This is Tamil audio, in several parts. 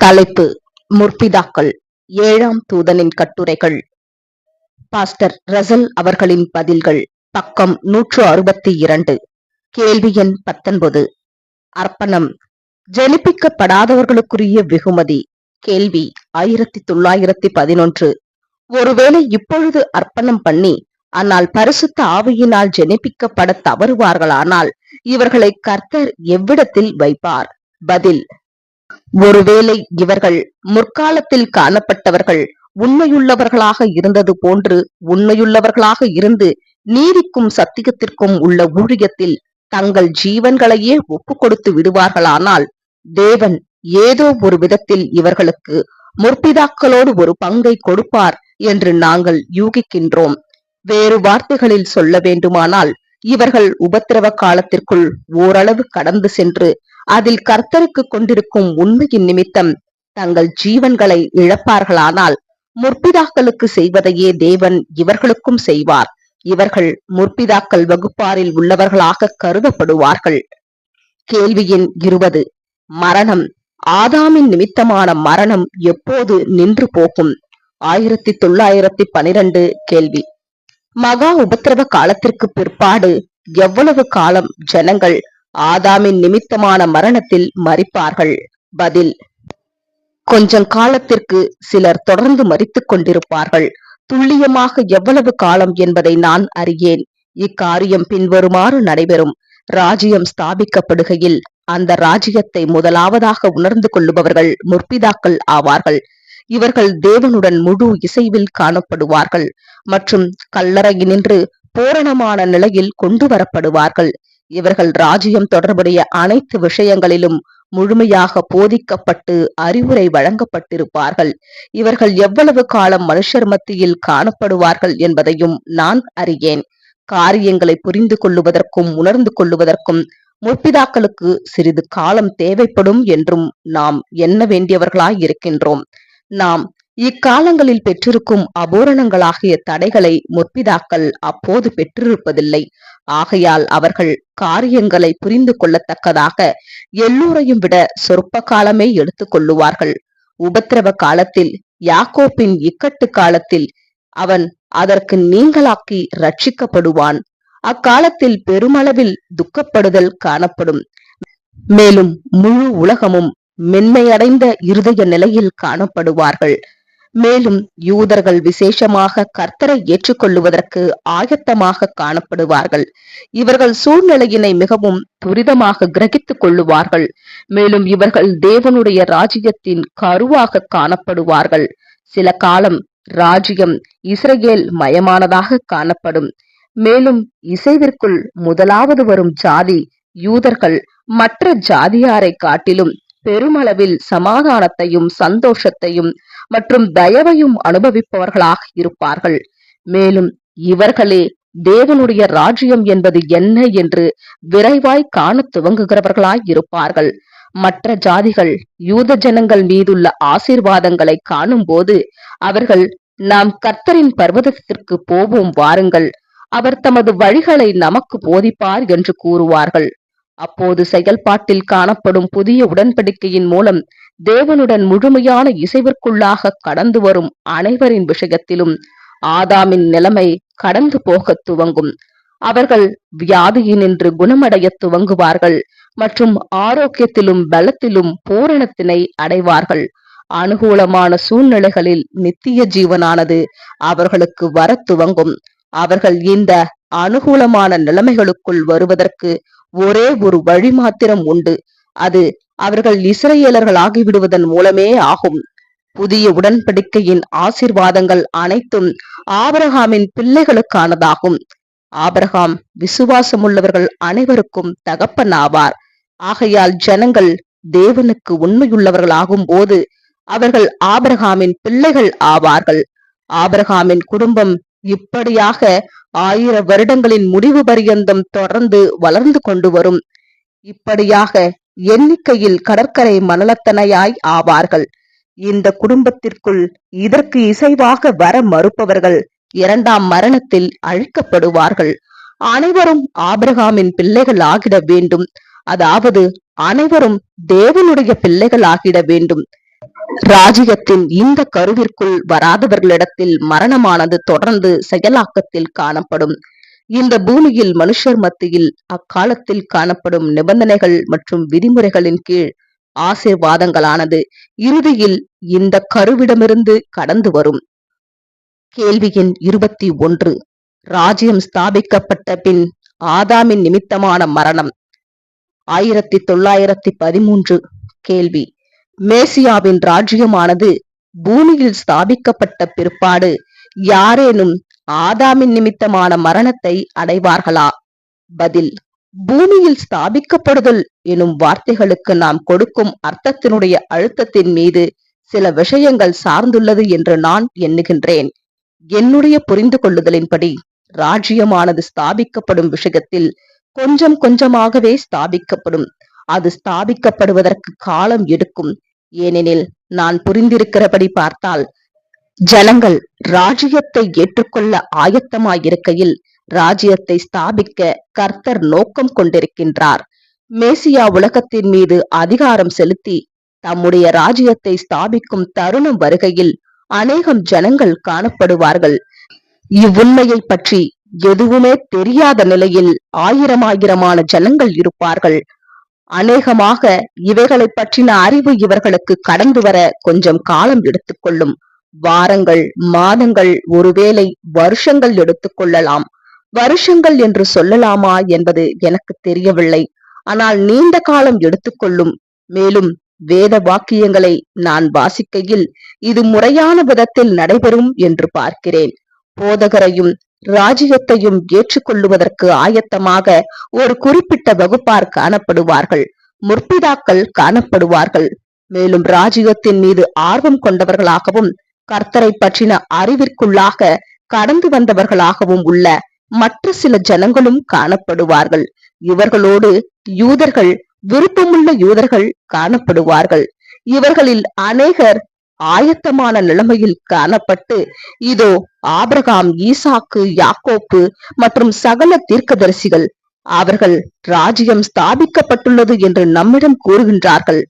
தலைப்பு முற்பிதாக்கள் ஏழாம் தூதனின் கட்டுரைகள். பாஸ்டர் ரசல் அவர்களின் பதில்கள் பக்கம் நூற்று அறுபத்தி இரண்டு. கேள்வி எண் பத்தொன்பது. அர்ப்பணம். ஜெனிப்பிக்கப்படாதவர்களுக்குரிய வெகுமதி. கேள்வி ஆயிரத்தி தொள்ளாயிரத்தி பதினொன்று. ஒருவேளை இப்பொழுது அர்ப்பணம் பண்ணி ஆனால் பரிசுத்த ஆவியினால் ஜெனிப்பிக்கப்பட தவறுவார்களானால் இவர்களை கர்த்தர் எவ்விடத்தில் வைப்பார்? பதில் ஒருவேளை இவர்கள் முற்காலத்தில் காணப்பட்டவர்கள் உண்மையுள்ளவர்களாக இருந்தது போன்று உண்மையுள்ளவர்களாக இருந்து நீதிக்கும் சத்தியத்திற்கும் உள்ள ஊழியத்தில் தங்கள் ஜீவன்களையே ஒப்பு கொடுத்து விடுவார்களானால் தேவன் ஏதோ ஒரு விதத்தில் இவர்களுக்கு முற்பிதாக்களோடு ஒரு பங்கை கொடுப்பார் என்று நாங்கள் யூகிக்கின்றோம். வேறு வார்த்தைகளில் சொல்ல வேண்டுமானால் இவர்கள் உபத்திரவ காலத்திற்குள் ஓரளவு கடந்து சென்று அதில் கர்த்தருக்கு கொண்டிருக்கும் உண்மையின் நிமித்தம் தங்கள் ஜீவன்களை இழப்பார்களானால் முற்பிதாக்களுக்கு செய்வதையே தேவன் இவர்களுக்கும் செய்வார். இவர்கள் முற்பிதாக்கள் வகுப்பாரில் உள்ளவர்களாக கருதப்படுவார்கள். கேள்வியின் இருபது. மரணம். ஆதாமின் நிமித்தமான மரணம் எப்போது நின்று போகும்? ஆயிரத்தி தொள்ளாயிரத்தி பனிரெண்டு கேள்வி. மகா உபத்திரவ காலத்திற்கு பிற்பாடு எவ்வளவு காலம் ஜனங்கள் ஆதாமின் நிமித்தமான மரணத்தில் மறிப்பார்கள் பதில் கொஞ்சம் காலத்திற்கு சிலர் தொடர்ந்து மறித்துக் கொண்டிருப்பார்கள். துல்லியமாக எவ்வளவு காலம் என்பதை நான் அறியேன். இக்காரியம் பின்வருமாறு நடைபெறும். ராஜ்யம் ஸ்தாபிக்கப்படுகையில் அந்த ராஜ்யத்தை முதலாவதாக உணர்ந்து கொள்ளுபவர்கள் முற்பிதாக்கள் ஆவார்கள். இவர்கள் தேவனுடன் முழு இசைவில் காணப்படுவார்கள் மற்றும் கல்லறையினின்று பூரணமான நிலையில் கொண்டு வரப்படுவார்கள் இவர்கள் ராஜ்யம் தொடர்புடைய அனைத்து விஷயங்களிலும் முழுமையாக போதிக்கப்பட்டு அறிவுரை வழங்கப்பட்டிருப்பார்கள். இவர்கள் எவ்வளவு காலம் மனுஷர் மத்தியில் காணப்படுவார்கள் என்பதையும் நான் அறியேன். காரியங்களை புரிந்து கொள்ளுவதற்கும் உணர்ந்து கொள்ளுவதற்கும் முற்பிதாக்களுக்கு சிறிது காலம் தேவைப்படும் என்றும் நாம் எண்ண வேண்டியவர்களாய் இருக்கின்றோம் நாம் இக்காலங்களில் பெற்றிருக்கும் அபூரணங்களாகிய தடைகளை முற்பிதாக்கள் அப்போது பெற்றிருப்பதில்லை. ஆகையால் அவர்கள் காரியங்களை புரிந்து கொள்ளத்தக்கதாக எல்லோரையும் விட சொற்ப காலமே எடுத்துக் கொள்ளுவார்கள். உபத்திரவ காலத்தில் யாக்கோப்பின் இக்கட்டு காலத்தில் அவன் அதற்கு நீங்களாக்கி ரட்சிக்கப்படுவான் அக்காலத்தில் பெருமளவில் துக்கப்படுதல் காணப்படும். மேலும் முழு உலகமும் மென்மையடைந்த இருதய நிலையில் காணப்படுவார்கள். மேலும் யூதர்கள் விசேஷமாக கர்த்தரை ஏற்றுக்கொள்ளுவதற்கு ஆயத்தமாக காணப்படுவார்கள். இவர்கள் சூழ்நிலையினை மிகவும் துரிதமாக கிரகித்துக் கொள்ளுவார்கள். மேலும் இவர்கள் தேவனுடைய ராஜ்யத்தின் கருவாக காணப்படுவார்கள். சில காலம் ராஜ்யம் இஸ்ரேல் மயமானதாக காணப்படும். மேலும் இசைவிற்குள் முதலாவது வரும் ஜாதி யூதர்கள் மற்ற ஜாதியாரை காட்டிலும் பெருமளவில் சமாதானத்தையும் சந்தோஷத்தையும் மற்றும் தயவையும் அனுபவிப்பவர்களாக இருப்பார்கள். மேலும் இவர்களே தேவனுடைய ராஜ்யம் என்பது என்ன என்று விரைவாய் காண துவங்குகிறவர்களாய் இருப்பார்கள். மற்ற ஜாதிகள் யூத ஜனங்கள் மீதுள்ள ஆசீர்வாதங்களை காணும் போது அவர்கள் நாம் கர்த்தரின் பர்வதத்திற்கு போவோம் வாருங்கள். அவர் தமது வழிகளை நமக்கு போதிப்பார் என்று கூறுவார்கள். அப்போது செயல்பாட்டில் காணப்படும் புதிய உடன்படிக்கையின் மூலம் தேவனுடன் முழுமையான இசைவிற்குள்ளாக கடந்து வரும் அனைவரின் விஷயத்திலும் ஆதாமின் நிலைமை கடந்து போக துவங்கும். அவர்கள் வியாதியினின்று குணமடைய துவங்குவார்கள் மற்றும் ஆரோக்கியத்திலும் பலத்திலும் பூரணத்தினை அடைவார்கள். அனுகூலமான சூழ்நிலைகளில் நித்திய ஜீவனானது அவர்களுக்கு வர துவங்கும். அவர்கள் இந்த அனுகூலமான நிலைமைகளுக்குள் வருவதற்கு ஒரே ஒரு வழி மாத்திரம் உண்டு. அது அவர்கள் இஸ்ரேலர்கள் ஆகிவிடுவதன் மூலமே ஆகும். புதிய உடன்படிக்கையின் ஆசிர்வாதங்கள் அனைத்தும் ஆபரகாமின் பிள்ளைகளுக்கானதாகும். ஆபரகாம் விசுவாசமுள்ளவர்கள் அனைவருக்கும் தகப்பன் ஆவார் ஆகையால் ஜனங்கள் தேவனுக்கு உண்மையுள்ளவர்களாகும் போது அவர்கள் ஆபரகாமின் பிள்ளைகள் ஆவார்கள். ஆபரகாமின் குடும்பம் இப்படியாக ஆயிர வருடங்களின் முடிவு பரியந்தம் தொடர்ந்து வளர்ந்து கொண்டு வரும். இப்படியாக எண்ணிக்கையில் கடற்கரை மணலத்தனையாய் ஆவார்கள். இந்த குடும்பத்திற்குள் இதற்கு இசைவாக வர மறுப்பவர்கள் இரண்டாம் மரணத்தில் அழிக்கப்படுவார்கள். அனைவரும் ஆபிரகாமின் பிள்ளைகள் ஆகிட வேண்டும். அதாவது அனைவரும் தேவனுடைய பிள்ளைகள் ஆகிட வேண்டும். ராஜ்யத்தின் இந்த கருவிற்குள் வராதவர்களிடத்தில் மரணமானது தொடர்ந்து செயலாக்கத்தில் காணப்படும். இந்த பூமியில் மனுஷர் மத்தியில் அக்காலத்தில் காணப்படும் நிபந்தனைகள் மற்றும் விதிமுறைகளின் கீழ் ஆசீர்வாதங்களானது இறுதியில் இந்த கருவிடமிருந்து கடந்து வரும். கேள்வியின் இருபத்தி ஒன்று. ராஜ்யம் ஸ்தாபிக்கப்பட்ட பின் ஆதாமின் நிமித்தமான மரணம். ஆயிரத்தி தொள்ளாயிரத்தி பதிமூன்று. கேள்வி. மேசியாவின் ராஜ்யமானது பூமியில் ஸ்தாபிக்கப்பட்ட பிற்பாடு யாரேனும் ஆதாமின் நிமித்தமான மரணத்தை அடைவார்களா? பதில் பூமியில் ஸ்தாபிக்கப்படுதல் எனும் வார்த்தைகளுக்கு நாம் கொடுக்கும் அர்த்தத்தினுடைய அழுத்தத்தின் மீது சில விஷயங்கள் சார்ந்துள்ளது என்று நான் எண்ணுகின்றேன். என்னுடைய புரிந்து கொள்ளுதலின்படி ராஜ்யமானது ஸ்தாபிக்கப்படும் விஷயத்தில் கொஞ்சம் கொஞ்சமாகவே ஸ்தாபிக்கப்படும். அது ஸ்தாபிக்கப்படுவதற்கு காலம் எடுக்கும். ஏனெனில் நான் புரிந்திருக்கிறபடி பார்த்தால் ஜனங்கள் ராஜ்யத்தை ஏற்றுக்கொள்ள ஆயத்தமாயிருக்கையில் ராஜ்யத்தை ஸ்தாபிக்க கர்த்தர் நோக்கம் கொண்டிருக்கின்றார். மேசியா உலகத்தின் மீது அதிகாரம் செலுத்தி தம்முடைய ராஜ்யத்தை ஸ்தாபிக்கும் தருணம் வருகையில் அநேகம் ஜனங்கள் காணப்படுவார்கள். இவ்வுண்மையை பற்றி எதுவுமே தெரியாத நிலையில் ஆயிரம் ஆயிரமான ஜனங்கள் இருப்பார்கள். அநேகமாக இவைகளை பற்றின அறிவு இவர்களுக்கு கடந்து வர கொஞ்சம் காலம் எடுத்துக்கொள்ளும். வாரங்கள் மாதங்கள் ஒருவேளை வருஷங்கள் எடுத்துக்கொள்ளலாம் வருஷங்கள் என்று சொல்லலாமா என்பது எனக்கு தெரியவில்லை. ஆனால் நீண்ட காலம் எடுத்துக்கொள்ளும் மேலும் வேத வாக்கியங்களை நான் வாசிக்கையில் இது முறையான விதத்தில் நடைபெறும் என்று பார்க்கிறேன். போதகரையும் ராஜ்யத்தையும் ஏற்றுக்கொள்ளுவதற்கு ஆயத்தமாக ஒரு குறிப்பிட்ட வகுப்பார் காணப்படுவார்கள். முற்பிதாக்கள் காணப்படுவார்கள். மேலும் ராஜ்யத்தின் மீது ஆர்வம் கொண்டவர்களாகவும் கர்த்தரை பற்றின அறிவிற்குள்ளாக கடந்து வந்தவர்களாகவும் உள்ள மற்ற சில ஜனங்களும் காணப்படுவார்கள். இவர்களோடு யூதர்கள் விருப்பமுள்ள யூதர்கள் காணப்படுவார்கள். இவர்களில் அநேகர் ஆயத்தமான நிலைமையில் காணப்பட்டு இதோ ஆபிரகாம் ஈசாக்கு யாக்கோப்பு மற்றும் சகல தீர்க்கதரிசிகள் அவர்கள் ராஜ்யம் ஸ்தாபிக்கப்பட்டுள்ளது என்று நம்மிடம் கூறுகின்றார்கள்.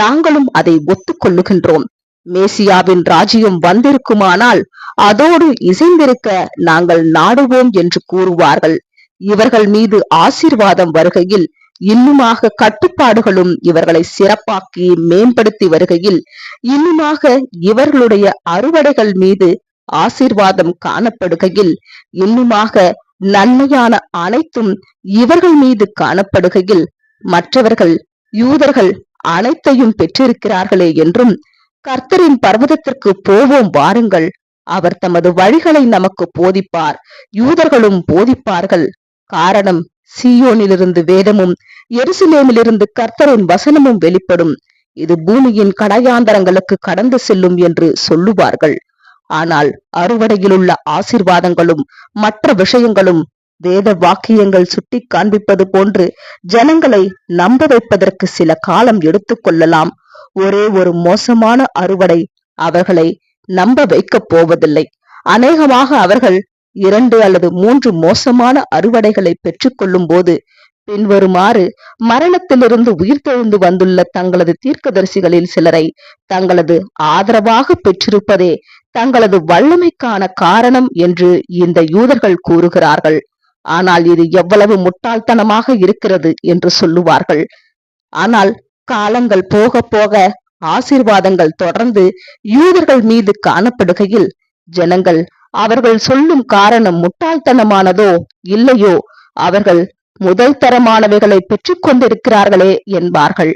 நாங்களும் அதை ஒத்துக்கொள்ளுகின்றோம். மேசியாவின் ராஜ்யம் வந்திருக்குமானால் அதோடு இசைந்திருக்க நாங்கள் நாடுவோம் என்று கூறுவார்கள். இவர்கள் மீது ஆசீர்வாதம் வருகையில் இன்னுமாக கட்டுப்பாடுகளும் இவர்களை சிறப்பாக்கி மேம்படுத்தி வருகையில் இன்னுமாக இவர்களுடைய அறுவடைகள் மீது ஆசீர்வாதம் காணப்படுகையில் இன்னுமாக நன்மையான அனைத்தும் இவர்கள் மீது காணப்படுகையில் மற்றவர்கள் யூதர்கள் அனைத்தையும் பெற்றிருக்கிறார்களே என்றும் கர்த்தரின் பர்வதத்திற்கு போவோம் வாருங்கள். அவர் தமது வழிகளை நமக்கு போதிப்பார். யூதர்களும் போதிப்பார்கள். காரணம் சியோனிலிருந்து வேதமும் எருசலேமிலிருந்து கர்த்தரின் வசனமும் வெளிப்படும். இது பூமியின் கடையாந்தரங்களுக்கு கடந்து செல்லும் என்று சொல்லுவார்கள். ஆனால் அறுவடையிலுள்ள ஆசிர்வாதங்களும் மற்ற விஷயங்களும் வேத வாக்கியங்கள் சுட்டி காண்பிப்பது போன்று ஜனங்களை நம்ப வைப்பதற்கு சில காலம் எடுத்துக்கொள்ளலாம் ஒரே ஒரு மோசமான அறுவடை அவர்களை நம்ப வைக்கப் போவதில்லை. அநேகமாக அவர்கள் இரண்டு அல்லது மூன்று மோசமான அறுவடைகளை பெற்றுக்கொள்ளும் போது பின்வருமாறு மரணத்திலிருந்து உயிர்த்தெழுந்து வந்துள்ள தங்களது தீர்க்கதரிசிகளில் சிலரை தங்களது ஆதரவாக பெற்றிருப்பதே தங்களது வல்லமைக்கான காரணம் என்று இந்த யூதர்கள் கூறுகிறார்கள். ஆனால் இது எவ்வளவு முட்டாள்தனமாக இருக்கிறது என்று சொல்லுவார்கள். ஆனால் காலங்கள் போக போக ஆசீர்வாதங்கள் தொடர்ந்து யூதர்கள் மீது காணப்படுகையில் ஜனங்கள் அவர்கள் சொல்லும் காரணம் முட்டாள்தனமானதோ இல்லையோ அவர்கள் முதல் தரமானவைகளை பெற்றுக் கொண்டிருக்கிறார்களே என்பார்கள்.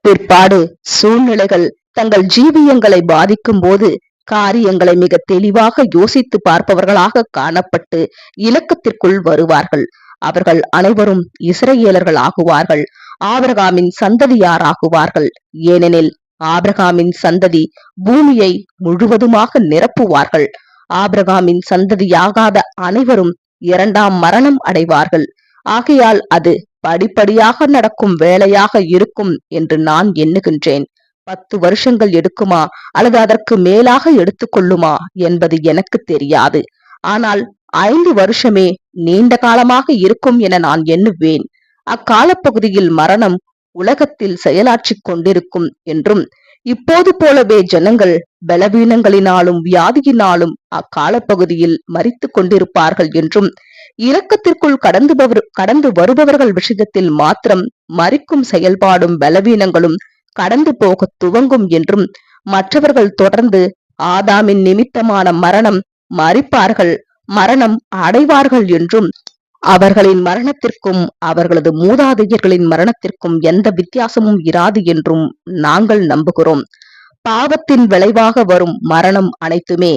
பிற்பாடு சூழ்நிலைகள் தங்கள் ஜீவியங்களை பாதிக்கும் போது காரியங்களை மிக தெளிவாக யோசித்து பார்ப்பவர்களாக காணப்பட்டு இலக்கத்திற்குள் வருவார்கள். அவர்கள் அனைவரும் இஸ்ரேலர்கள் ஆகுவார்கள் ஆபிரகாமின் சந்ததியாராகுவார்கள். ஏனெனில் ஆபிரகாமின் சந்ததி பூமியை முழுவதுமாக நிரப்புவார்கள். ஆபிரகாமின் சந்ததியாகாத அனைவரும் இரண்டாம் மரணம் அடைவார்கள். ஆகையால் அது படிப்படியாக நடக்கும் வேலையாக இருக்கும் என்று நான் எண்ணுகின்றேன். பத்து வருஷங்கள் எடுக்குமா? அல்லது அதற்கு மேலாக எடுத்துக்கொள்ளுமா? என்பது எனக்கு தெரியாது. ஆனால் ஐந்து வருஷமே நீண்ட காலமாக இருக்கும் என நான் எண்ணுவேன். அக்காலப்பகுதியில் மரணம் உலகத்தில் செயலாற்றிக் கொண்டிருக்கும் என்றும் இப்போது போலவே ஜனங்கள் பலவீனங்களினாலும் வியாதியினாலும் அக்காலப்பகுதியில் மறித்து கொண்டிருப்பார்கள் என்றும் இரக்கத்திற்குள் கடந்து கடந்து வருபவர்கள் விஷயத்தில் மாத்திரம் மறிக்கும் செயல்பாடும் பலவீனங்களும் கடந்து போக துவங்கும் என்றும் மற்றவர்கள் தொடர்ந்து ஆதாமின் நிமித்தமான மரணம் மறிப்பார்கள் மரணம் அடைவார்கள் என்றும் அவர்களின் மரணத்திற்கும் அவர்களது மூதாதையர்களின் மரணத்திற்கும் எந்த வித்தியாசமும் இராது என்றும் நாங்கள் நம்புகிறோம். பாவத்தின் விளைவாக வரும் மரணம் அனைத்துமே.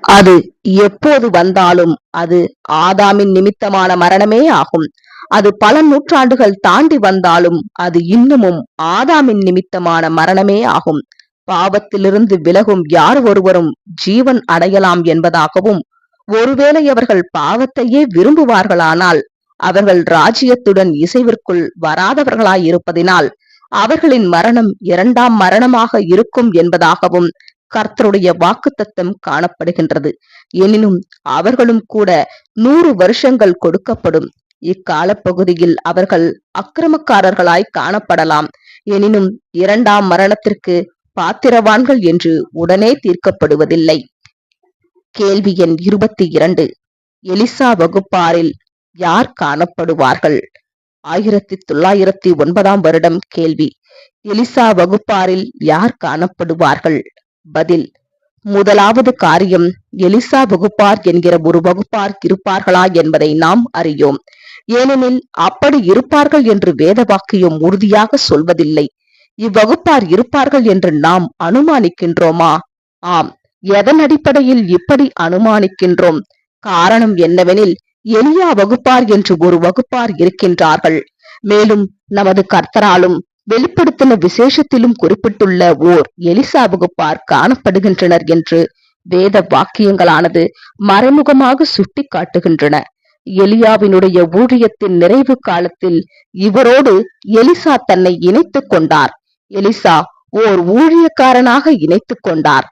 அது எப்போது வந்தாலும் அது ஆதாமின் நிமித்தமான மரணமே ஆகும். அது பல நூற்றாண்டுகள் தாண்டி வந்தாலும் அது இன்னமும் ஆதாமின் நிமித்தமான மரணமே ஆகும். பாவத்திலிருந்து விலகும் யார் ஒருவரும் ஜீவன் அடையலாம் என்பதாகவும் ஒருவேளை அவர்கள் பாவத்தையே விரும்புவார்களானால் அவர்கள் ராஜ்யத்துடன் இசைவிற்குள் வராதவர்களாயிருப்பதினால் அவர்களின் மரணம் இரண்டாம் மரணமாக இருக்கும் என்பதாகவும் கர்த்தருடைய வாக்குத்தத்தம் காணப்படுகின்றது. எனினும் அவர்களும் கூட நூறு வருஷங்கள் கொடுக்கப்படும். இக்காலப்பகுதியில் அவர்கள் அக்கிரமக்காரர்களாய் காணப்படலாம். எனினும் இரண்டாம் மரணத்திற்கு பாத்திரவான்கள் என்று உடனே தீர்க்கப்படுவதில்லை. கேள்வி எண் இருபத்தி இரண்டு. எலிசா வகுப்பாரில் யார் காணப்படுவார்கள்? ஆயிரத்தி தொள்ளாயிரத்தி ஒன்பதாம் வருடம் கேள்வி. எலிசா வகுப்பாரில் யார் காணப்படுவார்கள்? பதில். முதலாவது காரியம் எலிசா வகுப்பார் என்கிற ஒரு வகுப்பார் இருப்பார்களா என்பதை நாம் அறியோம். ஏனெனில் அப்படி இருப்பார்கள் என்று வேத வாக்கியம் உறுதியாக சொல்வதில்லை. இவ்வகுப்பார் இருப்பார்கள் என்று நாம் அனுமானிக்கின்றோமா? ஆம். எதன் அடிப்படையில் இப்படி அனுமானிக்கின்றோம்? காரணம் என்னவெனில் எலியா வகுப்பார் என்று ஒரு வகுப்பார் இருக்கின்றார்கள். மேலும் நமது கர்த்தராலும் வெளிப்படுத்தின விசேஷத்திலும் குறிப்பிட்டுள்ள ஓர் எலிசா வகுப்பார் காணப்படுகின்றனர் என்று வேத வாக்கியங்களானது மறைமுகமாக சுட்டி காட்டுகின்றன எலியாவினுடைய ஊழியத்தின் நிறைவு காலத்தில் இவரோடு எலிசா தன்னை இணைத்துக் கொண்டார். எலிசா ஓர் ஊழியக்காரனாக இணைத்துக் கொண்டார்.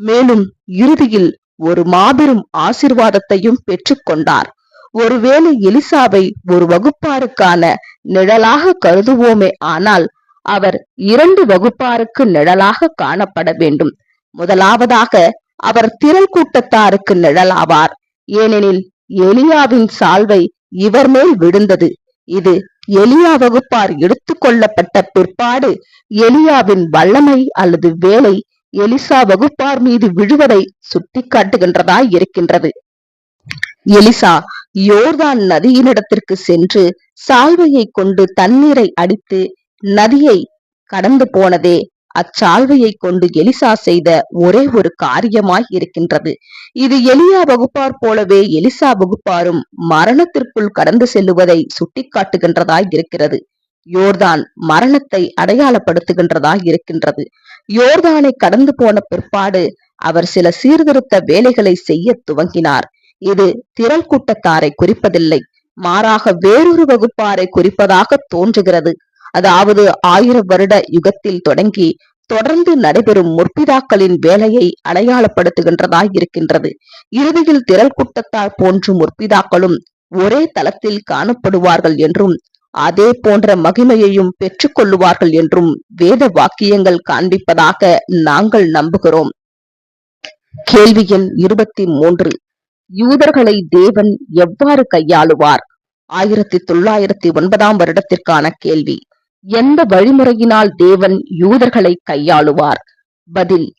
மேலும் இறுதியில் ஒரு மாபெரும் ஆசிர்வாதத்தையும் பெற்றுக்கொண்டார். ஒருவேளை எலிசாவை ஒரு வகுப்பாருக்கான நிழலாக கருதுவோமே ஆனால் அவர் இரண்டு வகுப்பாருக்கு நிழலாக காணப்பட வேண்டும். முதலாவதாக அவர் திரள் கூட்டத்தாருக்கு நிழலாவார். ஏனெனில் எலியாவின் சால்வை இவர் மேல் விழுந்தது. இது எலியா வகுப்பார் எடுத்துக்கொள்ளப்பட்ட பிற்பாடு எலியாவின் வல்லமை அல்லது வேலை எலிசா வகுப்பார் மீது விழுவதை சுட்டிக்காட்டுகின்றதாய் இருக்கின்றது. எலிசா யோர்தான் நதியினிடத்திற்கு சென்று சால்வையை கொண்டு தண்ணீரை அடித்து நதியை கடந்து போனதே அச்சால்வையை கொண்டு எலிசா செய்த ஒரே ஒரு காரியமாய் இருக்கின்றது. இது எலியா வகுப்பார் போலவே எலிசா வகுப்பாரும் மரணத்திற்குள் கடந்து செல்லுவதை சுட்டிக்காட்டுகின்றதாய் இருக்கிறது. யோர்தான் மரணத்தை அடையாளப்படுத்துகின்றதாய் இருக்கின்றது. யோர்தானை கடந்து போன பிற்பாடு அவர் சில சீர்திருத்த வேலைகளை செய்ய துவங்கினார். இது திரள் கூட்டத்தாரை குறிப்பதில்லை மாறாக வேறொரு வகுப்பாரை குறிப்பதாக தோன்றுகிறது. அதாவது ஆயிரம் வருட யுகத்தில் தொடங்கி தொடர்ந்து நடைபெறும் முற்பிதாக்களின் வேலையை அடையாளப்படுத்துகின்றதாய் இருக்கின்றது. இறுதியில் திரள் கூட்டத்தார் போன்ற முற்பிதாக்களும் ஒரே தளத்தில் காணப்படுவார்கள் என்றும் அதே போன்ற மகிமையையும் பெற்றுக்கொள்ளுவார்கள் என்றும் வேத வாக்கியங்கள் காண்பிப்பதாக நாங்கள் நம்புகிறோம். கேள்வி எண் இருபத்தி மூன்று. யூதர்களை தேவன் எவ்வாறு கையாளுவார்? ஆயிரத்தி தொள்ளாயிரத்தி ஒன்பதாம் வருடத்திற்கான கேள்வி. எந்த வழிமுறையினால் தேவன் யூதர்களை கையாளுவார்? பதில்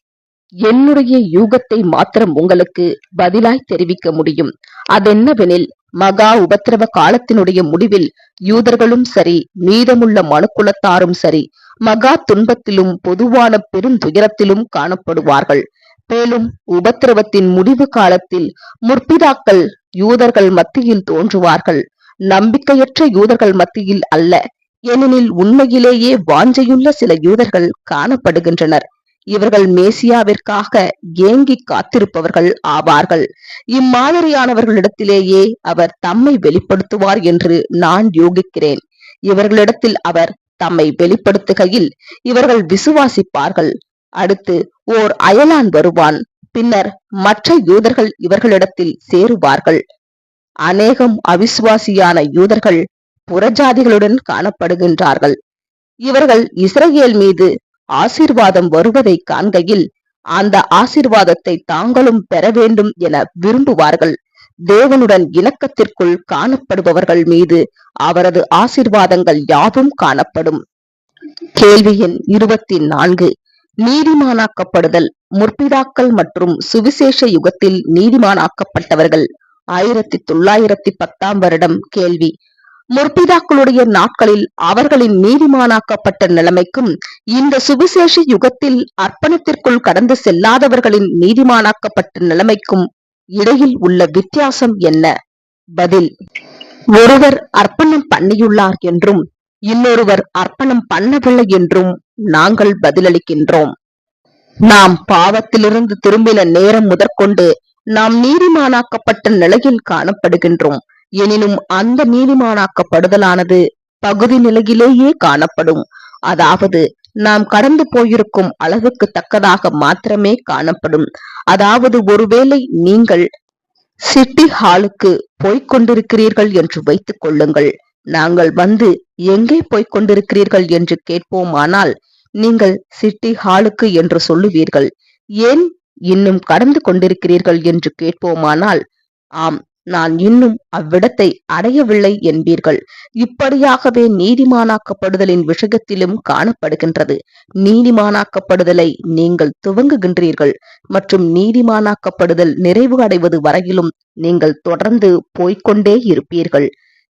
என்னுடைய யூகத்தை மாத்திரம் உங்களுக்கு பதிலாய் தெரிவிக்க முடியும். அதென்னவெனில் மகா உபத்திரவ காலத்தினுடைய முடிவில் யூதர்களும் சரி மீதமுள்ள மனுக்குலத்தாரும் சரி மகா துன்பத்திலும் பொதுவான பெருந்துயரத்திலும் காணப்படுவார்கள். மேலும் உபத்திரவத்தின் முடிவு காலத்தில் முற்பிதாக்கள் யூதர்கள் மத்தியில் தோன்றுவார்கள். நம்பிக்கையற்ற யூதர்கள் மத்தியில் அல்ல ஏனெனில் உண்மையிலேயே வாஞ்சையுள்ள சில யூதர்கள் காணப்படுகின்றனர். இவர்கள் மேசியாவிற்காக ஏங்கி காத்திருப்பவர்கள் ஆவார்கள். இம்மாதிரியானவர்களிடத்திலேயே அவர் தம்மை வெளிப்படுத்துவார் என்று நான் யோகிக்கிறேன். இவர்களிடத்தில் அவர் தம்மை வெளிப்படுத்துகையில் இவர்கள் விசுவாசிப்பார்கள். அடுத்து ஓர் அயலான் வருவான். பின்னர் மற்ற யூதர்கள் இவர்களிடத்தில் சேருவார்கள். அநேகம் அவிசுவாசியான யூதர்கள் புறஜாதிகளுடன் காணப்படுகின்றார்கள். இவர்கள் இஸ்ரேல் மீது ஆசீர்வாதம் வருவதை காண்கையில் அந்த ஆசீர்வாதத்தை தாங்களும் பெற வேண்டும் என விரும்புவார்கள். தேவனுடன் இணக்கத்திற்குள் காணப்படுபவர்கள் மீது அவரது ஆசிர்வாதங்கள் யாவும் காணப்படும். கேள்வி எண் இருபத்தி நான்கு நீதிமானாக்கப்படுதல் முற்பிதாக்கள் மற்றும் சுவிசேஷ யுகத்தில் நீதிமானாக்கப்பட்டவர்கள். ஆயிரத்தி தொள்ளாயிரத்தி பத்தாம் வருடம் கேள்வி. முற்பிதாக்களுடைய நாட்களில் அவர்களின் நீதிமானாக்கப்பட்ட நிலைமைக்கும் இந்த சுவிசேஷ யுகத்தில் அர்ப்பணத்திற்குள் கடந்து செல்லாதவர்களின் நீதிமானாக்கப்பட்ட நிலைமைக்கும் இடையில் உள்ள வித்தியாசம் என்ன? பதில் ஒருவர் அர்ப்பணம் பண்ணியுள்ளார் என்றும் இன்னொருவர் அர்ப்பணம் பண்ணவில்லை என்றும் நாங்கள் பதிலளிக்கின்றோம். நாம் பாவத்திலிருந்து திரும்பின நேரம் முதற்கொண்டு நாம் நீதிமானாக்கப்பட்ட நிலையில் காணப்படுகின்றோம். எனினும் அந்த நீதிமானாக்கப்படுதலானது பகுதி நிலையிலேயே காணப்படும். அதாவது நாம் கடந்து போயிருக்கும் அளவுக்கு தக்கதாக மாத்திரமே காணப்படும். அதாவது ஒருவேளை நீங்கள் சிட்டி ஹாலுக்கு போய்கொண்டிருக்கிறீர்கள் என்று வைத்துக் கொள்ளுங்கள். நாங்கள் வந்து எங்கே போய்க் கொண்டிருக்கிறீர்கள் என்று கேட்போமானால் நீங்கள் சிட்டி ஹாலுக்கு என்று சொல்லுவீர்கள். ஏன் இன்னும் கடந்து கொண்டிருக்கிறீர்கள் என்று கேட்போமானால் ஆம் நான் இன்னும் அவ்விடத்தை அடையவில்லை என்பீர்கள். இப்படியாகவே நீதிமானாக்கப்படுதலின் விஷயத்திலும் காணப்படுகின்றது. நீதிமானாக்கப்படுதலை நீங்கள் துவங்குகின்றீர்கள் மற்றும் நீதிமானாக்கப்படுதல் நிறைவு அடைவது வரையிலும் நீங்கள் தொடர்ந்து போய்கொண்டே இருப்பீர்கள்.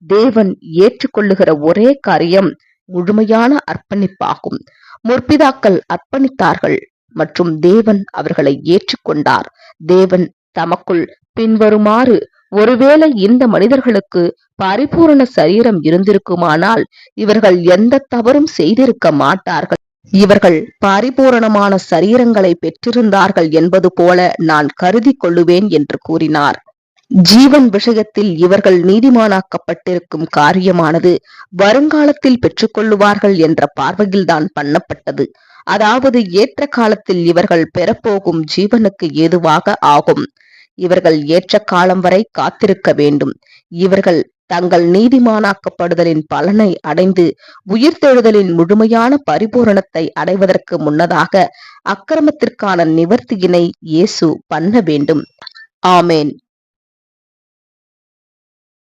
தேவன் ஏற்றுக்கொள்ளுகிற ஒரே காரியம் முழுமையான அர்ப்பணிப்பாகும். முற்பிதாக்கள் அர்ப்பணித்தார்கள் மற்றும் தேவன் அவர்களை ஏற்றுக்கொண்டார். தேவன் தமக்குள் பின்வருமாறு ஒருவேளை இந்த மனிதர்களுக்கு பரிபூரண சரீரம் இருந்திருக்குமானால் இவர்கள் எந்த தவறும் செய்திருக்க மாட்டார்கள். இவர்கள் பரிபூரணமான சரீரங்களை பெற்றிருந்தார்கள் என்பது போல நான் கருதி கொள்ளுவேன் என்று கூறினார். ஜீவன் விஷயத்தில் இவர்கள் நீதிமானாக்கப்பட்டிருக்கும் காரியமானது வருங்காலத்தில் பெற்றுக்கொள்ளுவார்கள் என்ற பார்வையில்தான் பண்ணப்பட்டது. அதாவது ஏற்ற காலத்தில் இவர்கள் பெறப்போகும் ஜீவனுக்கு ஏதுவாக ஆகும். இவர்கள் ஏற்ற காலம் வரை காத்திருக்க வேண்டும். இவர்கள் தங்கள் நீதிமானாக்கப்படுதலின் பலனை அடைந்து உயிர்த்தெழுதலின் முழுமையான பரிபூரணத்தை அடைவதற்கு முன்னதாக அக்கிரமத்திற்கான நிவர்த்தியினை இயேசு பண்ண வேண்டும். ஆமேன்.